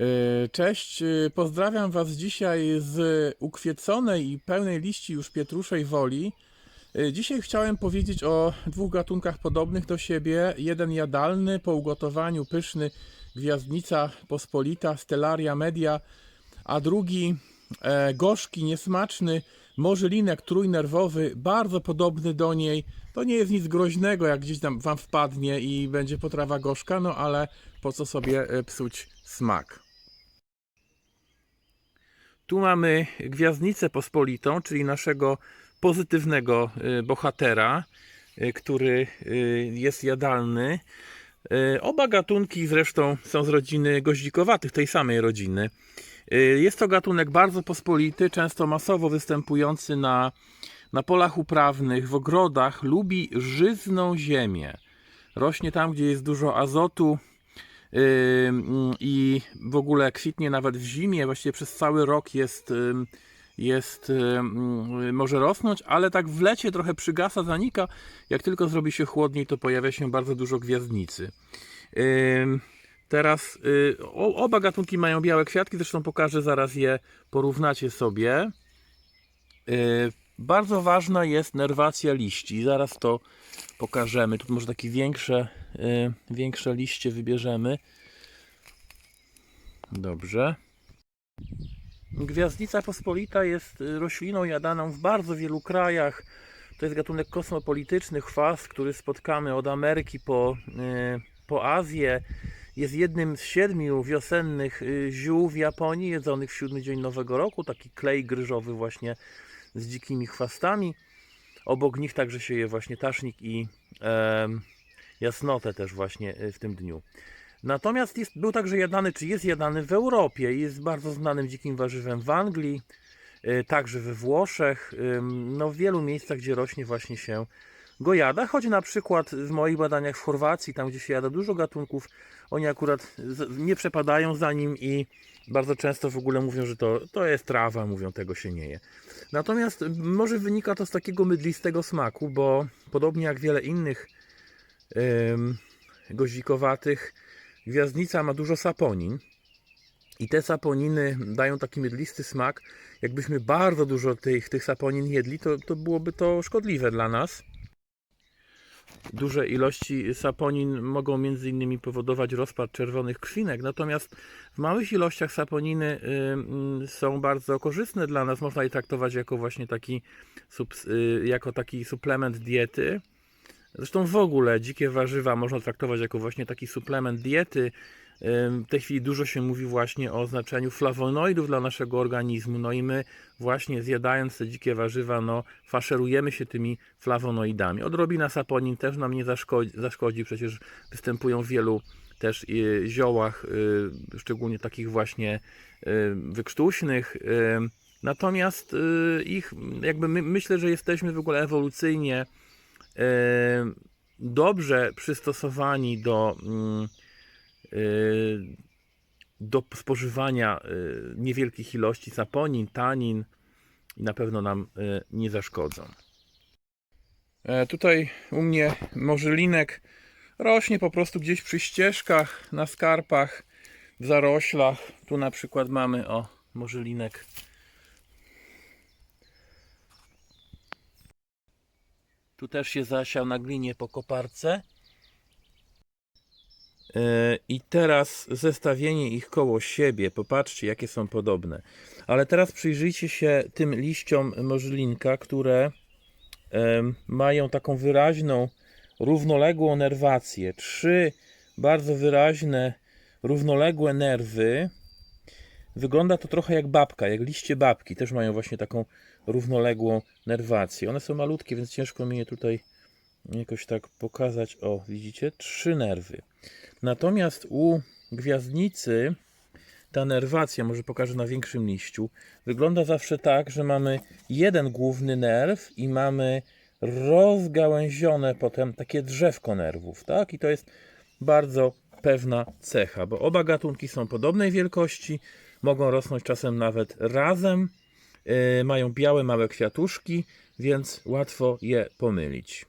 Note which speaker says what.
Speaker 1: E, Cześć, e, pozdrawiam Was dzisiaj z ukwieconej i pełnej liści już pietruszej woli. E, Dzisiaj chciałem powiedzieć o dwóch gatunkach podobnych do siebie. Jeden jadalny, po ugotowaniu pyszny, gwiazdnica pospolita, stellaria media, a drugi e, gorzki, niesmaczny, morzylinek trójnerwowy, bardzo podobny do niej. To nie jest nic groźnego, jak gdzieś tam Wam wpadnie i będzie potrawa gorzka, no ale po co sobie psuć smak. Tu mamy gwiazdnicę pospolitą, czyli naszego pozytywnego y, bohatera, y, który y, jest jadalny. Oba gatunki zresztą są z rodziny goździkowatych, tej samej rodziny. Jest to gatunek bardzo pospolity, często masowo występujący na, na polach uprawnych, w ogrodach, lubi żyzną ziemię. Rośnie tam, gdzie jest dużo azotu, i w ogóle kwitnie nawet w zimie, właściwie przez cały rok jest, jest ym, może rosnąć, ale tak w lecie trochę przygasa, zanika. Jak tylko zrobi się chłodniej, to pojawia się bardzo dużo gwiazdnicy. Teraz y, oba gatunki mają białe kwiatki, zresztą pokażę zaraz je, porównacie sobie. Bardzo ważna jest nerwacja liści. Zaraz to pokażemy. Tu może takie większe, y, większe liście wybierzemy. Dobrze. Gwiazdnica pospolita jest y, rośliną jadaną w bardzo wielu krajach. To jest gatunek kosmopolityczny, chwast, który spotkamy od Ameryki po, y, po Azję. Jest jednym z siedmiu wiosennych y, ziół w Japonii, jedzonych w siódmy dzień Nowego Roku. Taki klej gryżowy właśnie z dzikimi chwastami. Obok nich także się je właśnie tasznik i em, jasnotę też właśnie y, w tym dniu. Natomiast jest, był także jadany, czy jest jadany w Europie. Jest bardzo znanym dzikim warzywem w Anglii, y, także we Włoszech, no w wielu miejscach, gdzie rośnie właśnie się go jada. Choć na przykład w moich badaniach w Chorwacji, tam gdzie się jada dużo gatunków, oni akurat nie przepadają za nim i bardzo często w ogóle mówią, że to, to jest trawa, mówią, tego się nie je. Natomiast może wynika to z takiego mydlistego smaku, bo podobnie jak wiele innych ym, goździkowatych, gwiazdnica ma dużo saponin. I te saponiny dają taki mydlisty smak. Jakbyśmy bardzo dużo tych, tych saponin jedli, to, to byłoby to szkodliwe dla nas. Duże ilości saponin mogą między innymi powodować rozpad czerwonych krwinek, natomiast w małych ilościach saponiny są bardzo korzystne dla nas. Można je traktować jako właśnie taki, y, jako taki suplement diety. Zresztą w ogóle dzikie warzywa można traktować jako właśnie taki suplement diety. W tej chwili dużo się mówi właśnie o znaczeniu flawonoidów dla naszego organizmu. No i my właśnie zjadając te dzikie warzywa, no faszerujemy się tymi flawonoidami. Odrobina saponin też nam nie zaszkodzi, zaszkodzi przecież występują w wielu też y, ziołach, y, szczególnie takich właśnie y, wykrztuśnych. Natomiast ich jakby my, myślę, że jesteśmy w ogóle ewolucyjnie e, dobrze przystosowani do, mm, e, do spożywania e, niewielkich ilości saponin, tanin i na pewno nam e, nie zaszkodzą. E, Tutaj u mnie morzylinek rośnie po prostu gdzieś przy ścieżkach, na skarpach, w zaroślach. Tu na przykład mamy o morzylinek Tu też się zasiał na glinie po koparce. E, I teraz zestawienie ich koło siebie. Popatrzcie, jakie są podobne. Ale teraz przyjrzyjcie się tym liściom możlinka, które em, mają taką wyraźną, równoległą nerwację. Trzy bardzo wyraźne, równoległe nerwy. Wygląda to trochę jak babka, jak liście babki. Też mają właśnie taką równoległą nerwację. One są malutkie, więc ciężko mi je tutaj jakoś tak pokazać. O, widzicie? Trzy nerwy. Natomiast u gwiazdnicy ta nerwacja, może pokażę na większym liściu, wygląda zawsze tak, że mamy jeden główny nerw i mamy rozgałęzione potem takie drzewko nerwów, tak? I to jest bardzo pewna cecha, bo oba gatunki są podobnej wielkości, mogą rosnąć czasem nawet razem, yy, mają białe małe kwiatuszki, więc łatwo je pomylić.